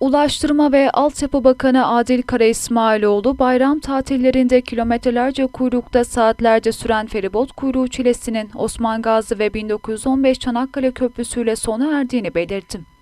Ulaştırma ve Altyapı Bakanı Adil Kara İsmailoğlu, bayram tatillerinde kilometrelerce kuyrukta saatlerce süren feribot kuyruğu çilesinin Osman Gazi ve 1915 Çanakkale Köprüsü'yle sona erdiğini belirtti.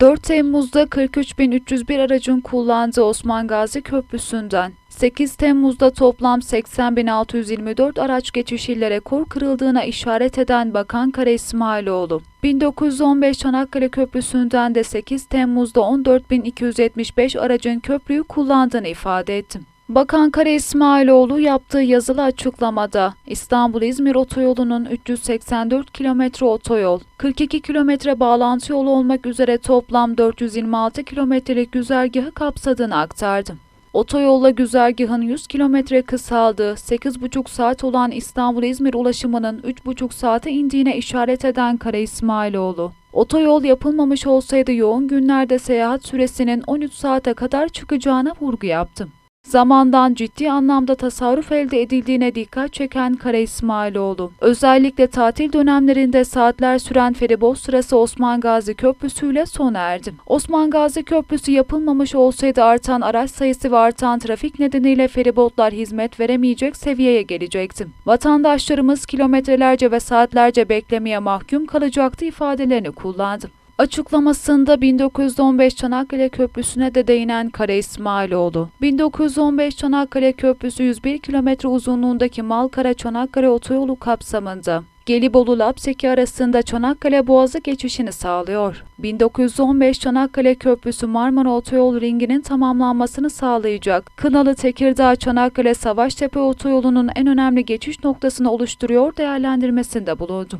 4 Temmuz'da 43.301 aracın kullandığı Osman Gazi Köprüsü'nden 8 Temmuz'da toplam 80.624 araç geçişiyle rekor kırıldığına işaret eden Bakan Kara İsmailoğlu, 1915 Çanakkale Köprüsü'nden de 8 Temmuz'da 14.275 aracın köprüyü kullandığını ifade etti. Bakan Kara İsmailoğlu yaptığı yazılı açıklamada İstanbul-İzmir otoyolunun 384 kilometre otoyol, 42 kilometre bağlantı yolu olmak üzere toplam 426 kilometrelik güzergahı kapsadığını aktardı. Otoyolla güzergahın 100 kilometre kısaldığı 8,5 saat olan İstanbul-İzmir ulaşımının 3,5 saate indiğine işaret eden Kara İsmailoğlu, otoyol yapılmamış olsaydı yoğun günlerde seyahat süresinin 13 saate kadar çıkacağına vurgu yaptı. Zamandan ciddi anlamda tasarruf elde edildiğine dikkat çeken Kara İsmailoğlu, özellikle tatil dönemlerinde saatler süren feribot sırası Osman Gazi Köprüsü ile sona erdi. Osman Gazi Köprüsü yapılmamış olsaydı artan araç sayısı ve artan trafik nedeniyle feribotlar hizmet veremeyecek seviyeye gelecekti. Vatandaşlarımız kilometrelerce ve saatlerce beklemeye mahkum kalacaktı ifadelerini kullandı. Açıklamasında 1915 Çanakkale Köprüsü'ne de değinen Kara İsmailoğlu, 1915 Çanakkale Köprüsü 101 kilometre uzunluğundaki Malkara Çanakkale Otoyolu kapsamında Gelibolu Lapseki arasında Çanakkale Boğazı geçişini sağlıyor. 1915 Çanakkale Köprüsü Marmara Otoyol ringinin tamamlanmasını sağlayacak. Kınalı Tekirdağ Çanakkale Savaştepe Otoyolu'nun en önemli geçiş noktasını oluşturuyor değerlendirmesinde bulundu.